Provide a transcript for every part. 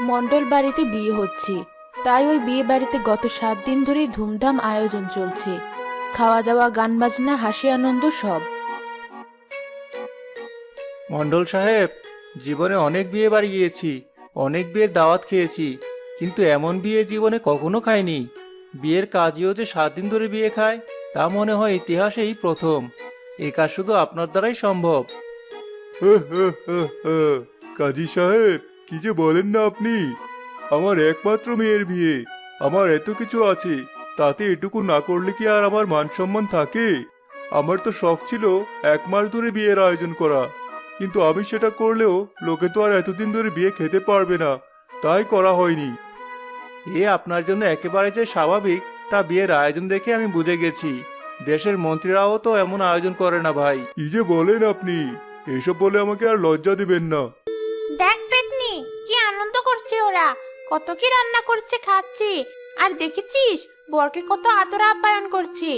মণ্ডল বাড়িতে বিয়ে হচ্ছে। তাই ওই বিয়ে বাড়িতে গত সাত দিন ধরে ধুমধাম আয়োজন চলছে। খাওয়া দাওয়া গান বাজনা হাসি আনন্দ সব। মন্ডল সাহেব জীবনে অনেক বিয়ে বাড়ি গিয়েছি অনেক বিয়ের দাওয়াত খেয়েছি কিন্তু এমন বিয়ে জীবনে কখনো খাইনি। বিয়ের কাজেও যে সাত দিন ধরে বিয়ে খায় তা মনে হয় ইতিহাসেই প্রথম। এ কাজ শুধু আপনার দ্বারাই সম্ভব। কাজী সাহেব কি যে বলেন না আপনি? আমার একমাত্র মেয়ের বিয়ে। আমার এত কিছু আছে তাতে এটুকু না করলে কি আর আমার মান সম্মান থাকে? আমার তো শখ ছিল এক মাস ধরে বিয়ের আয়োজন করা। কিন্তু আমি সেটা করলেও লোকে তো আর এতদিন ধরে বিয়ে খেতে পারবে না। তাই করা হয়নি। এ আপনার জন্য একেবারে যে স্বাভাবিক তা বিয়ের আয়োজন দেখে আমি বুঝে গেছি। দেশের মন্ত্রীরাও তো এমন আয়োজন করে না ভাই। কি যে বলেন আপনি? এসব বলে আমাকে আর লজ্জা দিবেন না। দেখ করছে কত কি রান্না করছে খাচ্ছি। আর দেখেছিস, বরকে কত আদর আপ্যায়ন করছে।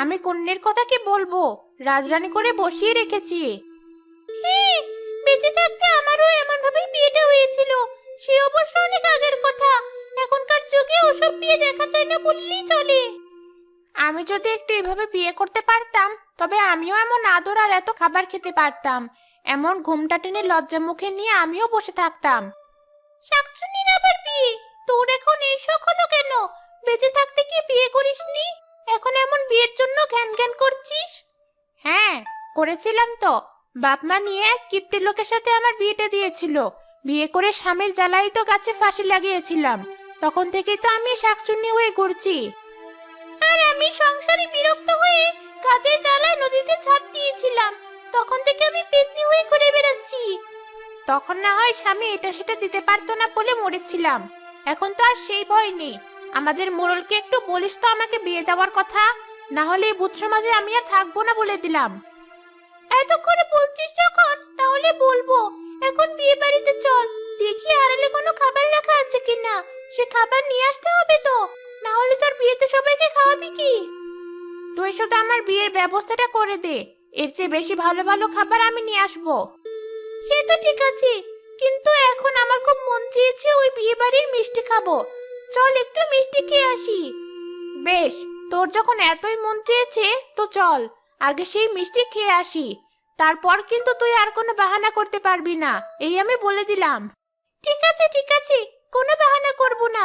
আমি কন্যের কথা কি বলব? রাজরানী করে বসিয়ে রেখেছি। বেঁচে থাকতে আমারও এমন ভাবেই বিয়েটা হয়েছিল। সে অবশ্য অনেক আগের কথা। এখনকার যুগে ওসব বিয়ে দেখা যায় না বললেই চলে। আমি যদি একটু এভাবে বিয়ে করতে পারতাম, তবে আমিও এমন আদর আর এত খাবার খেতে পারতাম। এমন ঘুমটা টেনে লজ্জা মুখে নিয়ে আমিও বসে থাকতাম। শাকচুনির আবার বিয়ে? তোর এখন এই হলো কেন? বেঁচে থাকতে কি বিয়ে করিসনি? এখন এমন বিয়ের জন্য ঘ্যান ঘ্যান করছিস? হ্যাঁ করেছিলাম তো। বাপ মা নিয়ে এক কিপ্টে লোকের সাথে আমার বিয়েটা দিয়েছিল। বিয়ে করে স্বামীর জ্বালাই তো গাছে ফাঁসি লাগিয়েছিলাম। তখন থেকেই তো আমি শাকচুন্নি হয়ে ঘুরছি। আর আমি সংসারে বিরক্ত হয়ে কাজের জ্বালায় নদীতে ঝাঁপ দিয়েছিলাম। তখন থেকে আমি পেতনি হয়ে ঘুরে বেড়াচ্ছি। তখন না হয় স্বামী এটা সেটা দিতে পারতো না বলে মরেছিলাম। এখন তো আর সেই ভয় নেই। আমাদের মোড়লকে একটু বলিস তো আমাকে বিয়ে দেওয়ার কথা। না হলে এই সমাজে আমি আর থাকব না বলে দিলাম। এত করে বলছিস যখন, তাহলে বলব। এখন বিয়ে বাড়িতে চল। দেখি আড়ালে কোনো খাবার রাখা আছে কিনা। সে খাবার নিয়ে আসতে হবে তো। না হলে তোর বিয়েতে সবাইকে খাওয়াবি কি? তুই শুধু আমার বিয়ের ব্যবস্থাটা করে দে। এর চেয়ে বেশি ভালো ভালো খাবার আমি নিয়ে আসব। সে তো ঠিক আছে, কিন্তু এখন আমার খুব মন চেয়েছে ওই বিয়ে বাড়ির মিষ্টি খাব। চল একটু মিষ্টি খেয়ে আসি। বেশ, তোর যখন এতই মন চেয়েছে, তো চল, আগে সেই মিষ্টি খেয়ে আসি। তারপর কিন্তু তুই আর কোনো বাহানা করতে পারবি না, এই আমি বলে দিলাম। ঠিক আছে ঠিক আছে, কোনো বাহানা করব না।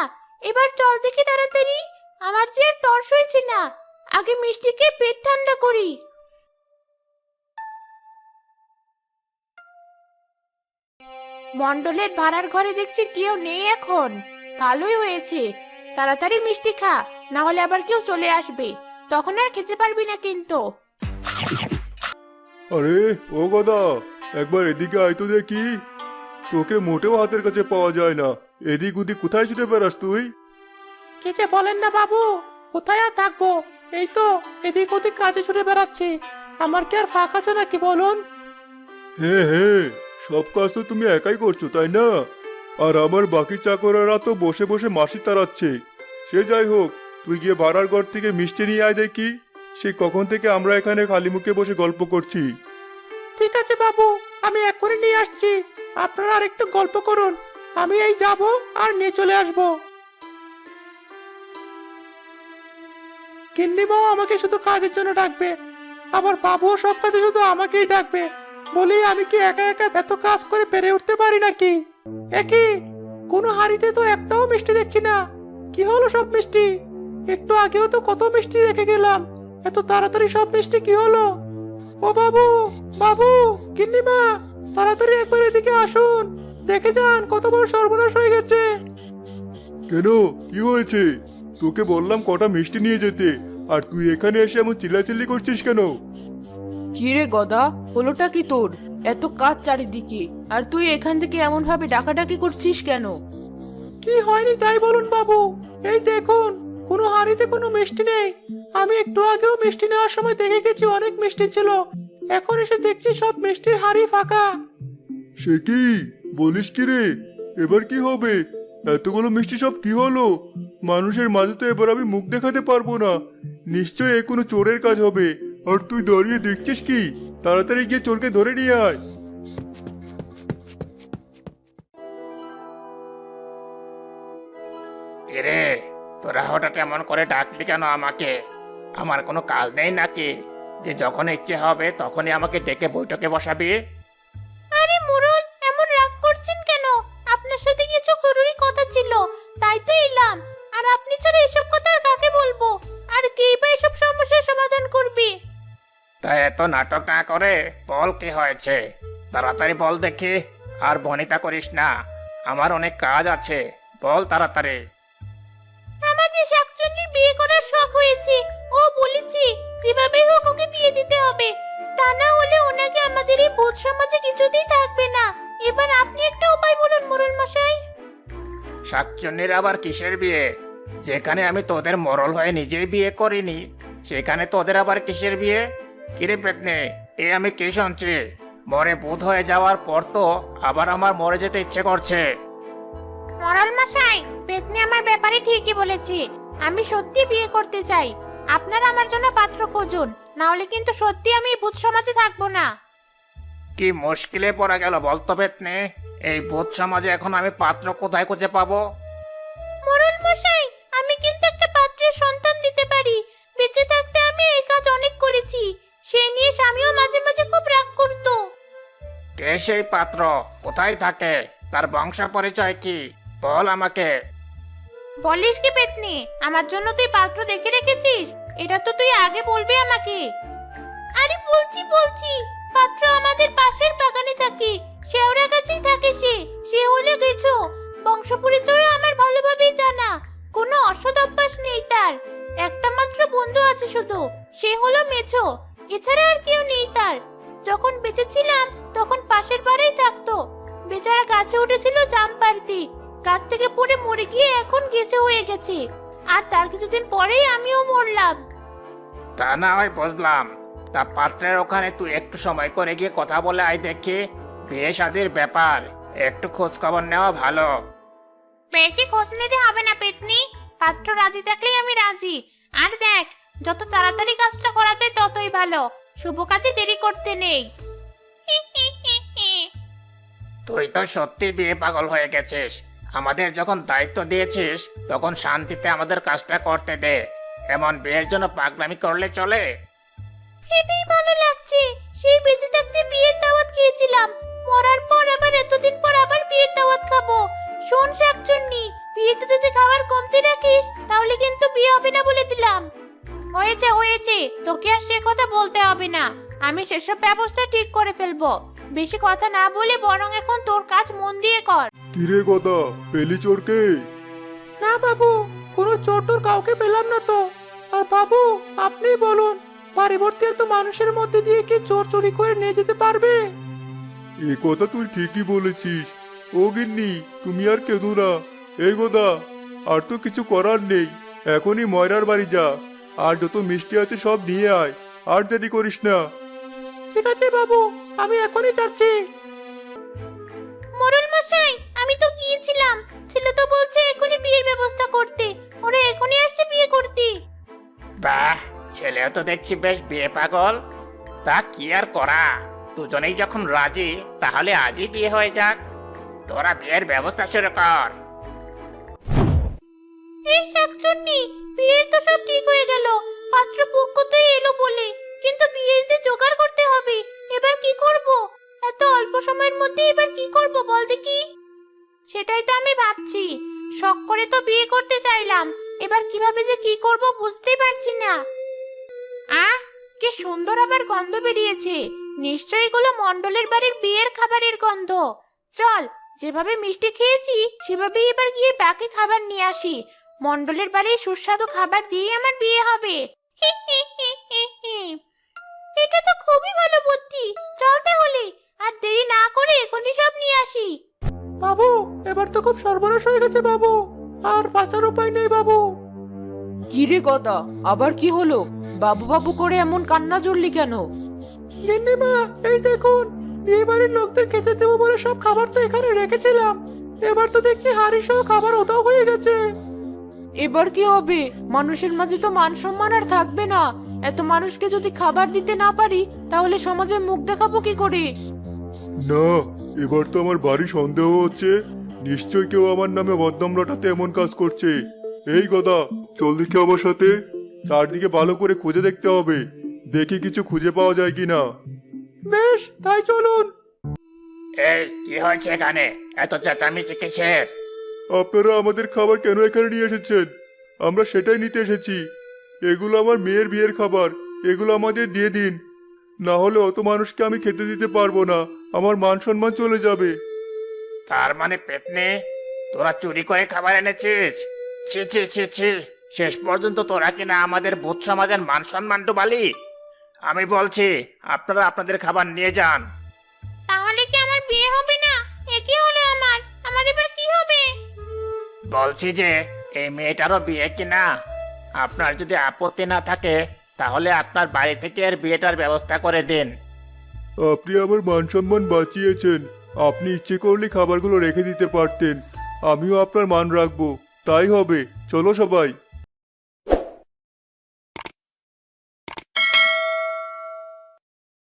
এবার চল দেখি তাড়াতাড়ি, আমার যে আর তর্স হয়েছে না, আগে মিষ্টি খেয়ে পেট ঠান্ডা করি। মন্ডলের ভাড়ার ঘরে দেখছি কেউ নেই এখন। ভালোই হয়েছে। তাড়াতাড়ি মিষ্টি খা না হলে আবার কেউ চলে আসবে। তখন আর খেতে পারবি না কিন্তু। আরে ও গদা একবার এদিকে আয় তো দেখি। তোকে মোটেও হাতের কাছে পাওয়া যায় না। এদিক ওদিক কোথায় ছুটে বেড়াস তুই? কিছু বলেন না বাবু কোথায় আর থাকব? এই তো এদিক ওদিক কাজে ছুটে বেড়াচ্ছি। আমার কি আর ফাঁক আছে নাকি বলুন? হ্যাঁ হ্যাঁ সব কাজ তো তুমি একাই করছ, তাই না? আর আমার বাকি চাকরেরা তো বসে বসে মাসি তাড়াচ্ছে। সে যাই হোক, তুই গিয়ে ভাড়ার ঘর থেকে মিষ্টি নিয়ে আয় দেখি। সে কখন থেকে আমরা এখানে খালি মুখে বসে গল্প করছি। ঠিক আছে বাবু, আমি এক্ষুনি নিয়ে আসছি। আপনারা আর একটু গল্প করুন। আমি এই যাব আর নিয়ে চলে আসব। কিন্নিমাও আমাকে শুধু কাজের জন্য ডাকবে। আবার বাবুও সব কাজে শুধু আমাকেই ডাকবে। বলি আমি কি একা একা এত কাজ করে পেরে উঠতে পারি নাকি? একই কোনো হাড়িতে তো একটাও মিষ্টি দেখছি না। কি হলো সব মিষ্টি? একটু আগেও তো কত মিষ্টি রেখে গেলাম। এত তাড়াতাড়ি সব মিষ্টি কি হলো? ও বাবু বাবু কিন্নিমা তাড়াতাড়ি একবার এদিকে আসুন। দেখে যান কত বড় সর্বনাশ হয়ে গেছে। কেন? কি হয়েছে? তোকে বললাম কটা মিষ্টি নিয়ে যেতে, আর তুই এখানে এসে এমন চিল্লাচিল্লি করছিস কেন? কি রে গদা? হলোটা কি তোর? এত কাজ চারিদিকে। আর তুই এখান থেকে এমন ভাবে ডাকাডাকি করছিস কেন? কি হয়নি তাই বলুন বাবু। এই দেখুন কোনো হাড়িতে কোনো মিষ্টি নেই। আমি একটু আগেও মিষ্টি নেওয়ার সময় দেখে গেছি অনেক মিষ্টি ছিল। এখন এসে দেখছি সব মিষ্টির হাড়ি ফাঁকা। সে কি? বলিস কি রে? এবার কি হবে? এতগুলো মিষ্টি সব কি হলো? মানুষের মাঝে তো এবার আমি মুখ দেখাতে পারব না। নিশ্চয় এ কোনো চোরের কাজ হবে। আর তুই দাঁড়িয়ে দেখছিস কি? তাড়াতাড়ি গিয়ে চোরকে ধরে নিয়ে আয়। রে তোরা হঠাৎ এমন করে ডাকলি কেন আমাকে? আমার কোনো কাজ নেই নাকি? যে যখন ইচ্ছে হবে তখনই আমাকে ডেকে বৈঠকে বসাবি। আরে মোরল এত নাটক না করে বল কি হয়েছে? তাড়াতাড়ি বল দেখি। আর বনিতা করিস না আমার অনেক কাজ আছে। বল তাড়াতাড়ি। আমাদের শাকচুন্নির বিয়ে করার শখ হয়েছে ও বলেছে যেভাবে হোক ওকে বিয়ে দিতে হবে। তা না হলে ওনাকে আমাদের এই বোধ সমাজে কিছুতেই থাকবে না। এবার আপনি একটা উপায় বলুন মোরল মশাই শাকচুন্নির আবার কিসের বিয়ে? যেখানে আমি তোদের মরল হয়ে নিজেই বিয়ে করিনি সেখানে তোদের আবার কিসের বিয়ে? কিরে পেতনে এ আমি কে শুনছি? মরে বুধ হয়ে যাওয়ার পর তো আবার আমার মরে যেতে ইচ্ছে করছে। মরাল মশাই পেতনি আমার ব্যাপারে ঠিকই বলেছি। আমি সত্যি বিয়ে করতে চাই। আপনারা আমার জন্য পাত্র খুঁজুন। না হলে কিন্তু সত্যি আমি এই ভূত সমাজে থাকব না। কি মুশকিলে পড়া গেল বলতো পেতনে এই ভূত সমাজে এখন আমি পাত্র কোথায় খুঁজে পাবো? সে নিয়ে স্বামীও মাঝে মাঝে খুব রাগ করতো। কে সেই পাত্র? কোথায় থাকে? তার বংশ পরিচয় কি? বল আমাকে। বলিস কি পেতনি? আমার জন্য তুই পাত্র দেখে রেখেছিস? এটা তো তুই আগে বলবি আমাকে। আরে বলছি বলছি পাত্র আমাদের পাশের বাগানে থাকে। শেওড়া গাছেই থাকে সে। সে হলো গেছো। বংশ পরিচয় আমার ভালোভাবেই জানা। কোনো অসৎ অভ্যাস নেই তার। একটা মাত্র বন্ধু আছে শুধু। সে হলো মেছো। এছাড়া আর কেউ নেই তার। যখন বেঁচে ছিলাম তখন পাশের বাড়িই থাকতো। বেচারা গাছে উঠেছিল জাম গাছ থেকে পড়ে মরে গিয়ে এখন গেছে হয়ে গেছে। আর তার কিছুদিন পরেই আমিও মরলাম। তা না হয় বুঝলাম। তা পাত্রের ওখানে তুই একটু সময় করে গিয়ে কথা বলে আয় দেখি। বিয়ে শাদির ব্যাপার। একটু খোঁজ খবর নেওয়া ভালো। বেশি খোঁজ নিতে হবে না পেতনি। পাত্র রাজি থাকলেই আমি রাজি। আর দেখ যত তাড়াতাড়ি কাজটা করা যায় ততই ভালো। শুভ কাজে দেরি করতে নেই। তুই তো সত্যি বিয়ে পাগল হয়ে গেছিস। আমাদের যখন দায়িত্ব দিয়েছিস তখন শান্তিতে আমাদের কাজটা করতে দে। এমন বিয়ের জন্য পাগলামি করলে চলে। ভেবেই ভালো লাগছে। সেই বেঁচে থাকতে বিয়ের দাওয়াত খেয়েছিলাম। মরার পর আবার এতদিন পর আবার বিয়ের দাওয়াত খাব। শোন শাকচুন্নি বিয়েতে যদি খাবার কমতে রাখিস তাহলে কিন্তু বিয়ে হবে না বলে দিলাম। হয়েছে হয়েছে। তোকে আর সে কথা বলতে হবে না। আমি সেসব ব্যবস্থা ঠিক করে ফেলব। বেশি কথা না বলে বরং এখন তোর কাজ মন দিয়ে কর। কিরে গদা পেলি চোরকে? না বাবু কোনো চোর টোর কাউকে পেলাম না তো। আর বাবু আপনি বলুন পরিবর্তে তো মানুষের মধ্যে দিয়ে কি চোর চুরি করে নিয়ে যেতে পারবে? এ কথা তুই ঠিকই বলেছিস। ও গিন্নি তুমি আর কেঁদো না। এই গোদা আর তো কিছু করার নেই। এখনই ময়রার বাড়ি যা। আর যত মিষ্টি আছে সব নিয়ে আয় আর দেরি করিস না। ঠিক আছে বাবু আমি এখনই যাচ্ছি। মোরল মশাই আমি তো গিয়েছিলাম। ছেলে তো বলছে এখনই বিয়ের ব্যবস্থা করতে। ওরা এখনই আসছে বিয়ে করতে। বাহ ছেলেও তো দেখছি বেশ বিয়ে পাগল। তা কি আর করা? দুজনেই যখন রাজি তাহলে আজই বিয়ে হয়ে যাক। তোরা বিয়ের ব্যবস্থা শুরু কর। এই শাকচুন্নি বিয়ের তো সব ঠিক হয়ে গেল। পাত্র পক্ষ তো এলো বলে। কিন্তু বিয়ের যে জোগাড় করতে হবে, এবার কি করব? এত অল্প সময়ের মধ্যে এবার কি করব বল দেখি। সেটাই তো আমি ভাবছি। শখ করে তো বিয়ে করতে চাইলাম। এবার কীভাবে যে কি করব বুঝতেই পারছি না। আহ, কি সুন্দর আবার গন্ধ বেরিয়েছে। নিশ্চয়ই এগুলো মণ্ডলের বাড়ির বিয়ের খাবারের গন্ধ। চল, যেভাবে মিষ্টি খেয়েছি, সেভাবেই এবার গিয়ে বাকি খাবার নিয়ে আসি। মণ্ডলের বাড়ির সুস্বাদু খাবার দিয়ে আমার বিয়ে হবে। এটা তো খুবই ভালো বুদ্ধি। চল তাহলে আর দেরি না করে এখনই সব নিয়ে আসি। বাবু এবার তো খুব সর্বনাশ হয়ে গেছে বাবু। আর বাঁচার উপায় নেই বাবু। কিরে গদা আবার কি হলো? বাবু বাবু করে এমন কান্না জুড়লি কেন? গিন্নিমা এই দেখুন বিয়ে বাড়ির লোকদের খেতে দেবো বলে সব খাবার তো এখানে রেখেছিলাম। এবার তো দেখছি হাড়ি সহ খাবার ওটাও হয়ে গেছে। এবার কি হবে? মানুষের মাঝে তো মান সম্মান আর থাকবে না। এত মানুষকে যদি খাবার দিতে না পারি তাহলে সমাজে মুখ দেখাবো কি করে? না এবার তো আমার বাড়ি সন্দেহ হচ্ছে। নিশ্চয় কেউ আমার নামে বদনাম রটাতে এমন কাজ করছে। এই গদা চল দেখি আমার সাথে। চারদিকে ভালো করে খুঁজে দেখতে হবে। দেখি কিছু খুঁজে পাওয়া যায় কিনা। বেশ তাই চলুন। এই কি হয়েছে এখানে? এত চেঁচামেচি কিসের? আপনারা আমাদের খাবার কেন এখানে নিয়ে এসেছেন? আমরা সেটাই নিতে এসেছি। এগুলো আমার মেয়ের বিয়ের খাবার। এগুলো আমাদের দিয়ে দিন। না হলে অত মানুষকে আমি খেতে দিতে পারব না। আমার মান সম্মান চলে যাবে। তার মানে পেতনে তোরা চুরি করে খাবার এনেছিস? ছি ছি ছি ছি। শেষ পর্যন্ত তোরা কিনা আমাদের ভূত সমাজের মান সম্মান ডুবালি? আমি বলছি আপনারা আপনাদের খাবার নিয়ে যান। তাহলে কি আমার বিয়ে হবে না? এ কি হলো আমার? আমার এবার কি হবে? বলছি যে, এই মেয়েটারও বিয়ে কিনা? আপনার যদি আপত্তি না থাকে, তাহলে আপনার বাড়ি থেকে এর বিয়েটার ব্যবস্থা করে দিন। আপনি আমার মান সম্মান বাঁচিয়েছেন। আপনি ইচ্ছে করলে খাবারগুলো রেখে দিতে পারতেন। আমিও আপনার মান রাখব। তাই হবে। চলো সবাই।